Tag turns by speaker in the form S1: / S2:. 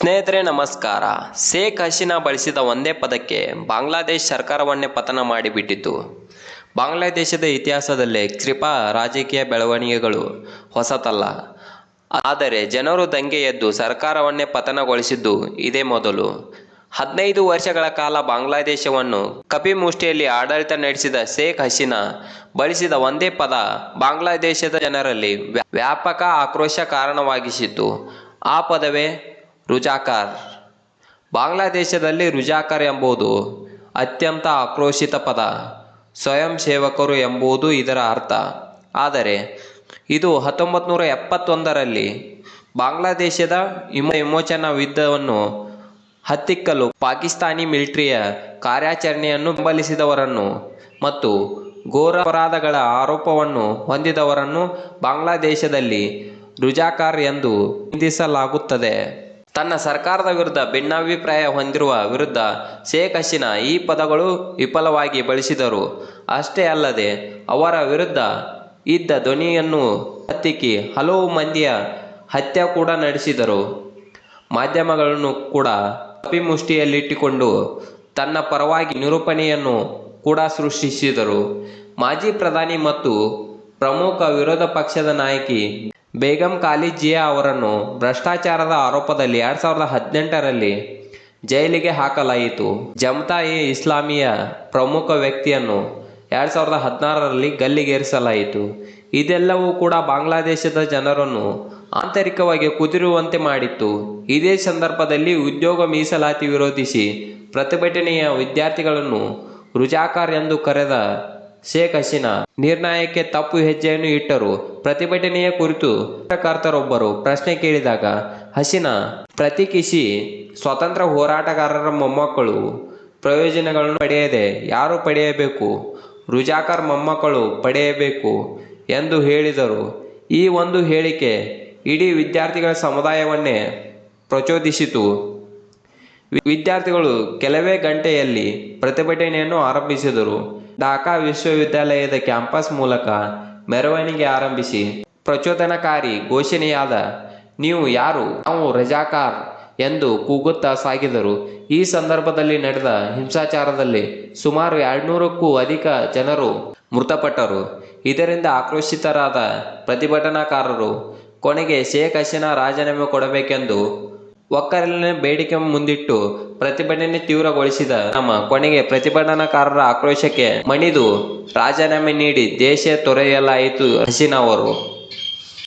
S1: ಸ್ನೇಹಿತರೆ, ನಮಸ್ಕಾರ. ಶೇಖ್ ಹಸೀನಾ ಬಳಸಿದ ಒಂದೇ ಪದಕ್ಕೆ ಬಾಂಗ್ಲಾದೇಶ ಸರ್ಕಾರವನ್ನೇ ಪತನ ಮಾಡಿಬಿಟ್ಟಿತು ಬಾಂಗ್ಲಾದೇಶದ ಇತಿಹಾಸದಲ್ಲೇ ಕ್ಷಿಪಾ ರಾಜಕೀಯ ಬೆಳವಣಿಗೆಗಳು ಹೊಸತಲ್ಲ. ಆದರೆ ಜನರು ದಂಗೆ ಎದ್ದು ಸರ್ಕಾರವನ್ನೇ ಪತನಗೊಳಿಸಿದ್ದು ಇದೇ ಮೊದಲು. ಹದಿನೈದು ವರ್ಷಗಳ ಕಾಲ ಬಾಂಗ್ಲಾದೇಶವನ್ನು ಕಪಿಮುಷ್ಟಿಯಲ್ಲಿ ಆಡಳಿತ ನಡೆಸಿದ ಶೇಖ್ ಹಸೀನಾ ಬಳಸಿದ ಒಂದೇ ಪದ ಬಾಂಗ್ಲಾದೇಶದ ಜನರಲ್ಲಿ ವ್ಯಾ- ವ್ಯಾಪಕ ಆಕ್ರೋಶ ಕಾರಣವಾಗಿಸಿತು ಆ ಪದವೇ ರುಜಾಕಾರ್. ಬಾಂಗ್ಲಾದೇಶದಲ್ಲಿ ರುಜಾಕರ್ ಎಂಬುದು ಅತ್ಯಂತ ಆಕ್ರೋಶಿತ ಪದ, ಸ್ವಯಂ ಸೇವಕರು ಎಂಬುದು ಇದರ ಅರ್ಥ. ಆದರೆ, ಇದು ಹತ್ತೊಂಬತ್ತು ನೂರ ಎಪ್ಪತ್ತೊಂದರಲ್ಲಿ ಬಾಂಗ್ಲಾದೇಶದ ಹಿಮ ವಿಮೋಚನಾ ಯುದ್ಧವನ್ನು ಹತ್ತಿಕ್ಕಲು ಪಾಕಿಸ್ತಾನಿ ಮಿಲಿಟರಿಯ ಕಾರ್ಯಾಚರಣೆಯನ್ನು ಬೆಂಬಲಿಸಿದವರನ್ನು ಮತ್ತು ಘೋರ ಅಪರಾಧಗಳ ಆರೋಪವನ್ನು ಹೊಂದಿದವರನ್ನು ಬಾಂಗ್ಲಾದೇಶದಲ್ಲಿ ರುಜಾಕಾರ್ ಎಂದು ನಿಂದಿಸಲಾಗುತ್ತದೆ. ತನ್ನ ಸರ್ಕಾರದ ವಿರುದ್ಧ ಭಿನ್ನಾಭಿಪ್ರಾಯ ಹೊಂದಿರುವ ವಿರುದ್ಧ ಶೇಖ್ ಹಸೀನಾ ಈ ಪದಗಳು ವಿಫಲವಾಗಿ ಬಳಸಿದರು. ಅಷ್ಟೇ ಅಲ್ಲದೆ, ಅವರ ವಿರುದ್ಧ ಇದ್ದ ಧ್ವನಿಯನ್ನು ಹತ್ತಿಕ್ಕಿ ಹಲವು ಮಂದಿಯ ಹತ್ಯೆ ಕೂಡ ನಡೆಸಿದರು. ಮಾಧ್ಯಮಗಳನ್ನು ಕೂಡ ಕಪಿಮುಷ್ಟಿಯಲ್ಲಿಟ್ಟುಕೊಂಡು ತನ್ನ ಪರವಾಗಿ ನಿರೂಪಣೆಯನ್ನು ಕೂಡ ಸೃಷ್ಟಿಸಿದರು. ಮಾಜಿ ಪ್ರಧಾನಿ ಮತ್ತು ಪ್ರಮುಖ ವಿರೋಧ ಪಕ್ಷದ ನಾಯಕಿ ಬೇಗಂ ಖಾಲಿದ್ ಜಿಯಾ ಅವರನ್ನು ಭ್ರಷ್ಟಾಚಾರದ ಆರೋಪದಲ್ಲಿ ಎರಡ್ ಸಾವಿರದ ಹದಿನೆಂಟರಲ್ಲಿ ಜೈಲಿಗೆ ಹಾಕಲಾಯಿತು. ಜಮ್ತಾ ಎ ಇಸ್ಲಾಮಿಯ ಪ್ರಮುಖ ವ್ಯಕ್ತಿಯನ್ನು ಎರಡ್ ಸಾವಿರದ ಹದಿನಾರರಲ್ಲಿ ಗಲ್ಲಿಗೇರಿಸಲಾಯಿತು. ಇದೆಲ್ಲವೂ ಕೂಡ ಬಾಂಗ್ಲಾದೇಶದ ಜನರನ್ನು ಆಂತರಿಕವಾಗಿ ಕುದಿರುವಂತೆ ಮಾಡಿತ್ತು. ಇದೇ ಸಂದರ್ಭದಲ್ಲಿ ಉದ್ಯೋಗ ಮೀಸಲಾತಿ ವಿರೋಧಿಸಿ ಪ್ರತಿಭಟನೆಯ ವಿದ್ಯಾರ್ಥಿಗಳನ್ನು ರುಜಾಕಾರ್ ಎಂದು ಕರೆದ ಶೇಖ್ ಹಸೀನಾ ನಿರ್ಣಯಕ್ಕೆ ತಪ್ಪು ಹೆಜ್ಜೆಯನ್ನು ಇಟ್ಟರು. ಪ್ರತಿಭಟನೆಯ ಕುರಿತು ಪತ್ರಕರ್ತರೊಬ್ಬರು ಪ್ರಶ್ನೆ ಕೇಳಿದಾಗ, ಹಸೀನಾ, ಪ್ರತಿಕಿಸಿ ಸ್ವತಂತ್ರ ಹೋರಾಟಗಾರರ ಮೊಮ್ಮಕ್ಕಳು ಪ್ರಯೋಜನಗಳನ್ನು ಪಡೆಯದೆ ಯಾರು ಪಡೆಯಬೇಕು? ರುಜಾಕರ್ ಮೊಮ್ಮಕ್ಕಳು ಪಡೆಯಬೇಕು ಎಂದು ಹೇಳಿದರು. ಈ ಒಂದು ಹೇಳಿಕೆ ಇಡೀ ವಿದ್ಯಾರ್ಥಿಗಳ ಸಮುದಾಯವನ್ನೇ ಪ್ರಚೋದಿಸಿತು. ವಿದ್ಯಾರ್ಥಿಗಳು ಕೆಲವೇ ಗಂಟೆಯಲ್ಲಿ ಪ್ರತಿಭಟನೆಯನ್ನು ಆರಂಭಿಸಿದರು. ಢಾಕಾ ವಿಶ್ವವಿದ್ಯಾಲಯದ ಕ್ಯಾಂಪಸ್ ಮೂಲಕ ಮೆರವಣಿಗೆ ಆರಂಭಿಸಿ ಪ್ರಚೋದನಕಾರಿ ಘೋಷಣೆಯಾದ, ನೀವು ಯಾರು? ನಾವು ರಜಾಕಾರ್ ಎಂದು ಕೂಗುತ್ತಾ ಸಾಗಿದರು. ಈ ಸಂದರ್ಭದಲ್ಲಿ ನಡೆದ ಹಿಂಸಾಚಾರದಲ್ಲಿ ಸುಮಾರು ಎರಡ್ನೂರಕ್ಕೂ ಅಧಿಕ ಜನರು ಮೃತಪಟ್ಟರು. ಇದರಿಂದ ಆಕ್ರೋಶಿತರಾದ ಪ್ರತಿಭಟನಾಕಾರರು, ಕೊನೆಗೆ ಶೇಖ್ ಹಸೀನಾ ರಾಜೀನಾಮೆ ಕೊಡಬೇಕೆಂದು ಒಕ್ಕಲಿನ ಬೇಡಿಕೆ ಮುಂದಿಟ್ಟು ಪ್ರತಿಭಟನೆ ತೀವ್ರಗೊಳಿಸಿದ ನಮ್ಮ ಕೊನೆಗೆ ಪ್ರತಿಭಟನಾಕಾರರ ಆಕ್ರೋಶಕ್ಕೆ ಮಣಿದು ರಾಜೀನಾಮೆ ನೀಡಿ ದೇಶ ತೊರೆಯಲಾಯಿತು ಹಸೀನಾ ಅವರು